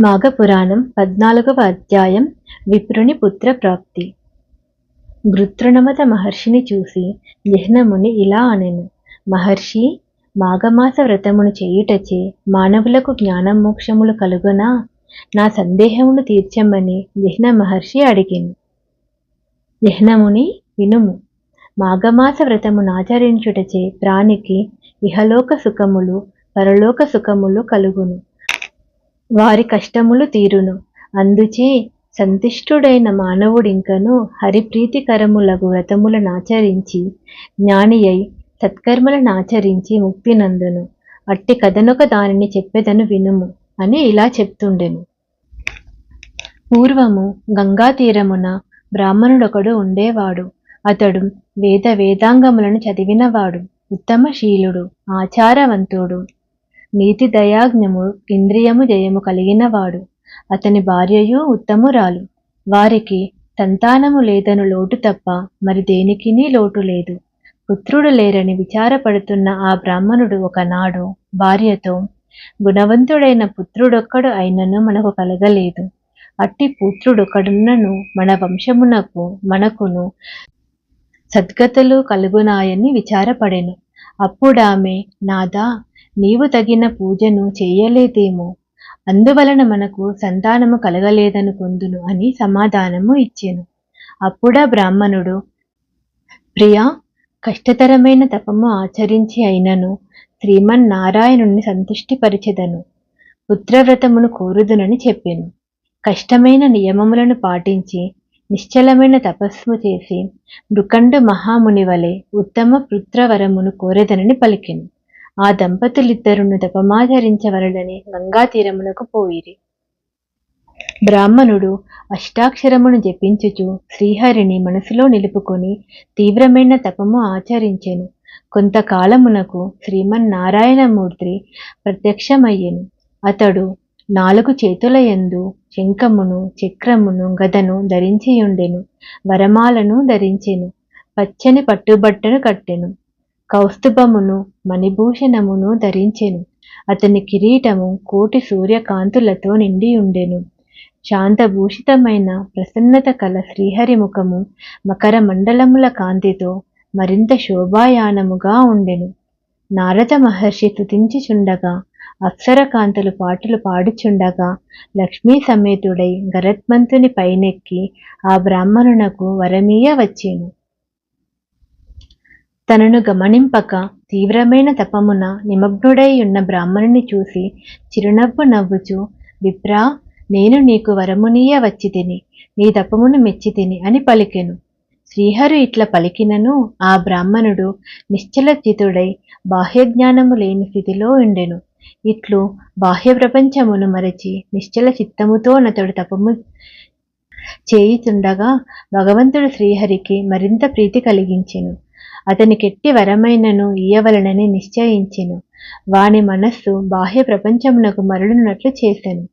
మాఘపురాణం పద్నాలుగవ అధ్యాయం విప్రుని పుత్ర ప్రాప్తి గృత్రునమత మహర్షిని చూసి జిహ్నముని ఇలా అనెను. మహర్షి మాఘమాస వ్రతమును చేయుటచే మానవులకు జ్ఞానం మోక్షములు కలుగునా? నా సందేహమును తీర్చమని జిహ్న మహర్షి అడిగాను. జిహ్నముని వినుము. మాఘమాస వ్రతమును ఆచరించుటచే ప్రాణికి ఇహలోక సుఖములు పరలోక సుఖములు కలుగును. వారి కష్టములు తీరును. అందుచే సంతిష్ఠుడైన మానవుడింకను హరిప్రీతికరములగు వ్రతములను ఆచరించి జ్ఞాని అయి సత్కర్మలను ఆచరించి ముక్తి నందును అట్టి కథనొక దానిని చెప్పేదను వినుము అని ఇలా చెప్తుండెను. పూర్వము గంగా తీరమున బ్రాహ్మణుడొకడు ఉండేవాడు. అతడు వేద వేదాంగములను చదివినవాడు. ఉత్తమశీలుడు ఆచారవంతుడు. నీతి దయాజ్ఞము ఇంద్రియము జయము కలిగినవాడు అతని భార్యయు ఉత్తమురాలు. వారికి సంతానము లేదను లోటు తప్ప మరి దేనికినీ లోటు లేదు. పుత్రుడు లేరని విచారపడుతున్న ఆ బ్రాహ్మణుడు ఒకనాడు భార్యతో గుణవంతుడైన పుత్రుడొక్కడు అయినను మనకు కలగలేదు. అట్టి పుత్రుడొకడున్నను మన వంశమునకు మనకును సద్గతులు కలుగునాయని విచారపడెను. అప్పుడామె నాదా నీవు తగిన పూజను చేయలేదేమో. అందువలన మనకు సంతానము కలగలేదనుకొందును అని సమాధానము ఇచ్చెను. అప్పుడా బ్రాహ్మణుడు ప్రియా కష్టతరమైన తపము ఆచరించి అయినను శ్రీమన్నారాయణుని సంతుష్టిపరిచెదను. పుత్రవ్రతమును కోరుదునని చెప్పెను. కష్టమైన నియమములను పాటించి నిశ్చలమైన తపస్సు చేసి మృకండు మహాముని వలె ఉత్తమ పుత్రవరమును కోరెదనని పలికెను. ఆ దంపతులిద్దరును తపమాచరించవలనని గంగా తీరమునకు పోయిరి. బ్రాహ్మణుడు అష్టాక్షరమును జపించుచు శ్రీహరిని మనసులో నిలుపుకొని తీవ్రమైన తపము ఆచరించెను. కొంతకాలమునకు శ్రీమన్నారాయణమూర్తి ప్రత్యక్షమయ్యెను. అతడు నాలుగు చేతుల ఎందు శంఖమును చక్రమును గదను ధరించియుండెను వరమాలను ధరించెను పచ్చని పట్టుబట్టను కట్టెను కౌస్తుభమును మణిభూషణమును ధరించెను అతని కిరీటము కోటి సూర్యకాంతులతో నిండి ఉండెను శాంతభూషితమైన ప్రసన్నత కల శ్రీహరి ముఖము మకర మండలముల కాంతితో మరింత శోభాయానముగా ఉండెను. నారద మహర్షి తుతించుచుండగా అక్షరకాంతులు పాటలు పాడుచుండగా లక్ష్మీ సమేతుడై గరత్మంతుని పైనెక్కి ఆ బ్రాహ్మణునకు వరమీయ వచ్చేను. తనను గమనింపక తీవ్రమైన తపమున నిమగ్నుడై ఉన్న బ్రాహ్మణుని చూసి చిరునవ్వు నవ్వుచు విప్రా నేను నీకు వరమునీయ వచ్చి తిని నీ తపమును మెచ్చి తిని అని పలికెను. శ్రీహరి ఇట్ల పలికినను ఆ బ్రాహ్మణుడు నిశ్చల చితుడై బాహ్యజ్ఞానము లేని స్థితిలో ఉండెను. ఇట్లు బాహ్య ప్రపంచమును మరచి నిశ్చల చిత్తముతో నతడు తపము చేయుచుండగా భగవంతుడు శ్రీహరికి మరింత ప్రీతి కలిగించెను. అతనికెట్టి వరమైనను ఇయ్యవలనని నిశ్చయించెను. వాని మనస్సు బాహ్య ప్రపంచమునకు మరలునట్లు చేసెను.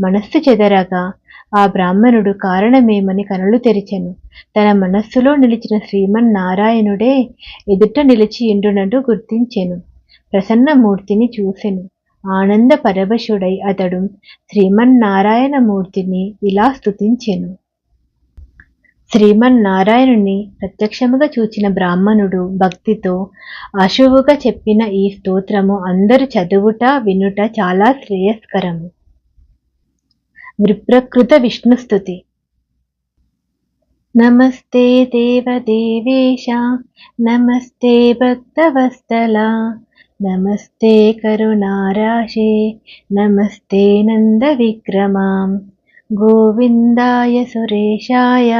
మనస్సు చెదరగా ఆ బ్రాహ్మణుడు కారణమేమని కనులు తెరిచెను. తన మనస్సులో నిలిచిన శ్రీమన్నారాయణుడే ఎదుట నిలిచి ఇండునట్టు గుర్తించెను. ప్రసన్నమూర్తిని చూసెను. ఆనంద పరవశుడై అతడు శ్రీమన్నారాయణమూర్తిని ఇలా స్తుతించెను. శ్రీమన్నారాయణుని ప్రత్యక్షముగా చూచిన బ్రాహ్మణుడు భక్తితో అశువుగా చెప్పిన ఈ స్తోత్రము అందరు చదువుట వినుట చాలా శ్రేయస్కరము. విప్రకృత విష్ణుస్తుతి నమస్తే దేవదేవేశ నమస్తే భక్తవస్తల नमस्ते करुणाराशे नमस्ते नन्दविक्रमां गोविन्दाय सुरेशाय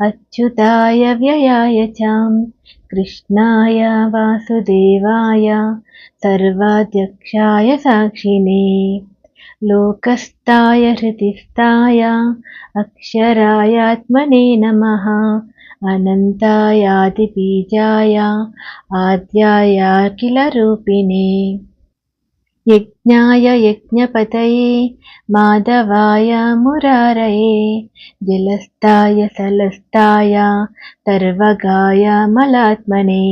अच्युताय व्ययाय चां कृष्णाय वासुदेवाय सर्वाध्यक्षाय साक्षिणे। लोकस्ताय श्रुतिस्थाय अक्षरायात्मने नमः। अनन्तायादिबीजाय आद्यायाखिलरूपिणे यज्ञाय यज्ञपतये माधवाय मुरारये जलस्ताय सलस्ताय तर्वगाय मलात्मने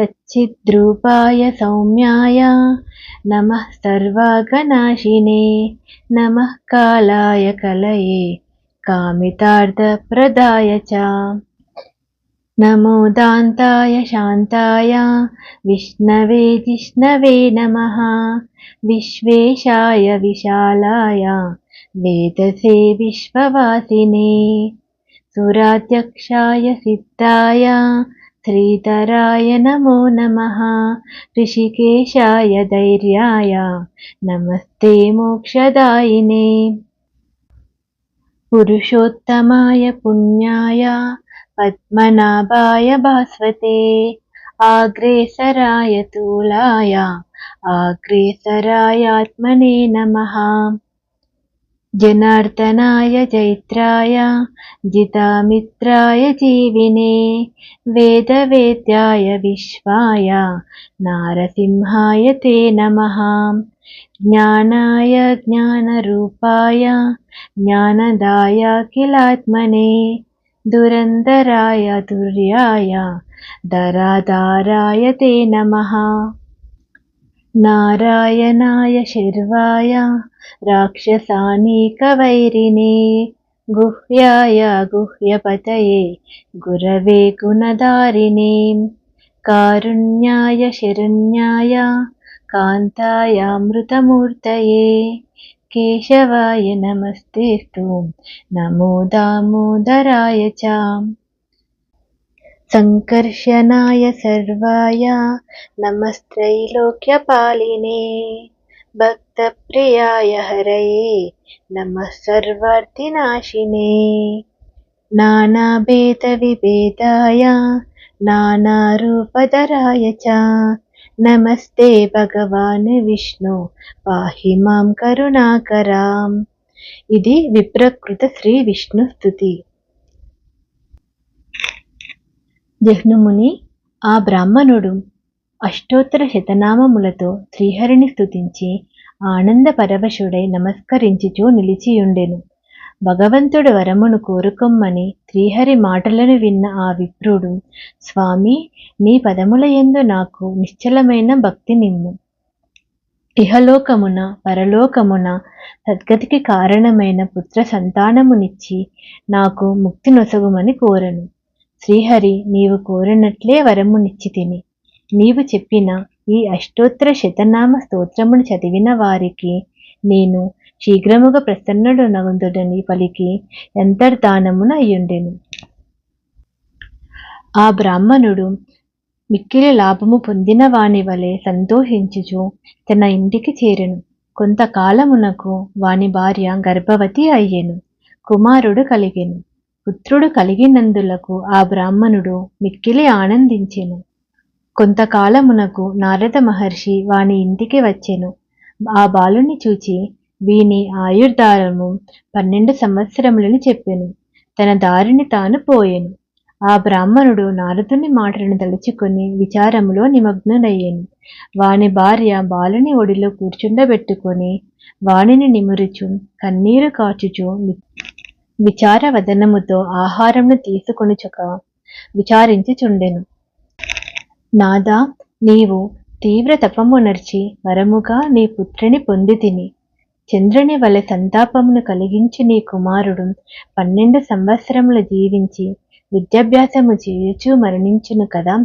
सच्चिद्रूपाय सौम्याय नमः सर्वागनाशिने नमः कालाय कलये कामितार्थप्रदाय च। नमो दान्ताय शान्ताय विष्णवे जिष्णवे नमः। विश्वेशाय विशालाय वेदसे विश्ववासिने। सुराध्यक्षाय सिद्धाय श्रीधराय नमो नमः। ऋषिकेशाय धैर्याय नमस्ते मोक्षदायिने पुरुषोत्तमाय पुण्याय पद्मनाभाय भास्वते आग्रेसराय तूलाय आग्रेसरायात्मने नमः। जनार्दनाय जैत्राय जितामित्राय जीविने वेदवेद्याय विश्वाय नारसिंहाय ते नमः ज्ञानाय ज्ञानरूपाय ज्ञानदाय किलात्मने दुरन्दराय दुर्याय दराधाराय ते नमः। नारायणाय शर्वाय राक्षसानीकवैरिणे गुह्याय गुह्यपतये गुरवे गुणधारिणे कारुण्याय शरण्याय कान्तायामृतमूर्तये केशवाय नमस्तेस्तु नमो दामोदराय च। सङ्कर्षणाय सर्वाय नमस्त्रैलोक्यपालिने भक्तप्रियाय हरये नमः सर्वार्थिनाशिने। नानाभेदविभेदाय नानारूपधराय च నమస్తే భగవాన్ విష్ణు పాహి మాం కరుణాకరాం ఇది విప్రకృత శ్రీ విష్ణు స్థుతి జహ్నుముని ఆ బ్రాహ్మణుడు అష్టోత్తర శతనామములతో శ్రీహరిని స్థుతించి ఆనంద పరవశుడై నమస్కరించుచూ నిలిచియుండెను భగవంతుడు వరమును కోరుకొమ్మని శ్రీహరి మాటలను విన్న ఆ విప్రుడు స్వామి నీ పదముల యందు నాకు నిశ్చలమైన భక్తి నిమ్ము. ఇహలోకమున పరలోకమున సద్గతికి కారణమైన పుత్ర సంతానమునిచ్చి నాకు ముక్తి నొసగుమని కోరను. శ్రీహరి నీవు కోరినట్లే వరమునిచ్చి తిని. నీవు చెప్పిన ఈ అష్టోత్తర శతనామ స్తోత్రమును చదివిన వారికి నేను శీఘ్రముగా ప్రసన్నుడు నగుందుడని పలికి ఎంతర్దానమున అయ్యుండెను. ఆ బ్రాహ్మణుడు మిక్కిలి లాభము పొందిన వాని వలె సంతోషించుచు తన ఇంటికి చేరెను. కొంతకాలమునకు వాని భార్య గర్భవతి అయ్యెను. కుమారుడు కలిగెను. పుత్రుడు కలిగినందులకు ఆ బ్రాహ్మణుడు మిక్కిలి ఆనందించెను. కొంతకాలమునకు నారద మహర్షి వాని ఇంటికి వచ్చెను. ఆ బాలుని చూచి వీని ఆయుర్దారము పన్నెండు సంవత్సరములని చెప్పెను. తన దారిని తాను పోయెను. ఆ బ్రాహ్మణుడు నారదుని మాటలను తలుచుకొని విచారములో నిమగ్నుడయ్యెను. వాని భార్య బాలుని ఒడిలో కూర్చుండబెట్టుకొని వానిని నిమురుచు కన్నీరు కాచుచు విచార వదనముతో ఆహారమును తీసుకొనుచుక విచారించుచుండెను. నాదా నీవు తీవ్ర తపమునర్చి వరముగా నీ పుత్రిని పొంది తిని చంద్రుని వలె సంతాపమును కలిగించి నీ కుమారుడు. పన్నెండు సంవత్సరములు జీవించి విద్యాభ్యాసము చేయుచు మరణించును కదా.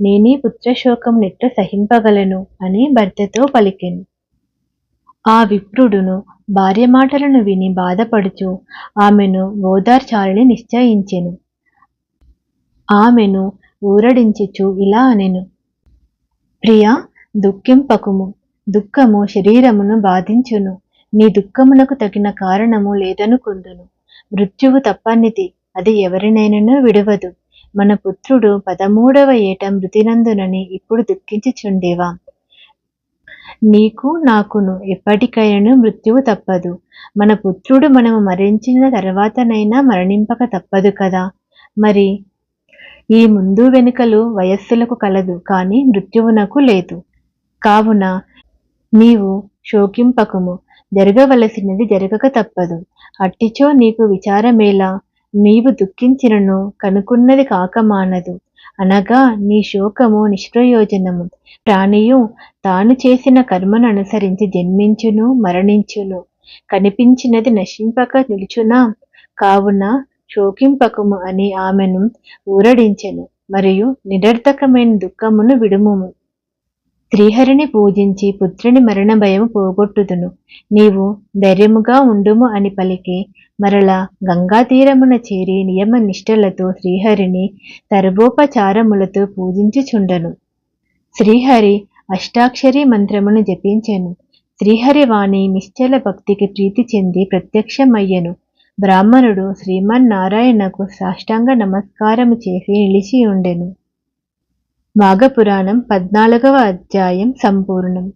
నేనీ పుత్రశోకం నెట్టు సహింపగలను అని భర్తతో పలికెను. ఆ విప్రుడును భార్య మాటలను విని బాధపడుచు ఆమెను ఓదార్చాలని నిశ్చయించెను. ఆమెను ఊరడించుచు ఇలా అనెను. ప్రియా దుఃఖింపకుము. దుఃఖము శరీరమును బాధించును. నీ దుఃఖమునకు తగిన కారణము లేదనుకుందును. మృత్యువు తప్పనిది అది ఎవరినైనా విడవదు. మన పుత్రుడు పదమూడవ ఏట మృతినందునని ఇప్పుడు దుఃఖించుచుండేవా? నీకు నాకును ఎప్పటికైనా మృత్యువు తప్పదు. మన పుత్రుడు మనము మరణించిన తర్వాతనైనా మరణింపక తప్పదు కదా? మరి ఈ ముందు వెనుకలు వయస్సులకు కలదు కానీ మృత్యువునకు లేదు. కావున నీవు శోకింపకము. జరగవలసినది జరగక తప్పదు. అట్టిచో నీకు విచారమేలా? నీవు దుఃఖించినను కనుకున్నది కాక మానదు. అనగా నీ శోకము నిష్ప్రయోజనము. ప్రాణియు తాను చేసిన కర్మను అనుసరించి జన్మించును మరణించును. కనిపించినది నశింపక నిలుచునా? కావున శోకింపకము అని ఆమెను ఊరడించెను. మరియు నిరర్థకమైన దుఃఖమును విడుముము. శ్రీహరిని పూజించి పుత్రుని మరణ భయం పోగొట్టుదును. నీవు ధైర్యముగా ఉండుము అని పలికి మరల గంగా తీరమున చేరి నియమ నిష్టలతో శ్రీహరిని సర్వోపచారములతో పూజించుచుండను. శ్రీహరి అష్టాక్షరి మంత్రమును జపించెను. శ్రీహరి వాణి నిశ్చల భక్తికి ప్రీతి చెంది ప్రత్యక్షమయ్యను. బ్రాహ్మణుడు శ్రీమన్నారాయణకు సాష్టాంగ నమస్కారము చేసి నిలిచి ఉండెను మాఘపురాణం పద్నాలుగవ అధ్యాయం సంపూర్ణం.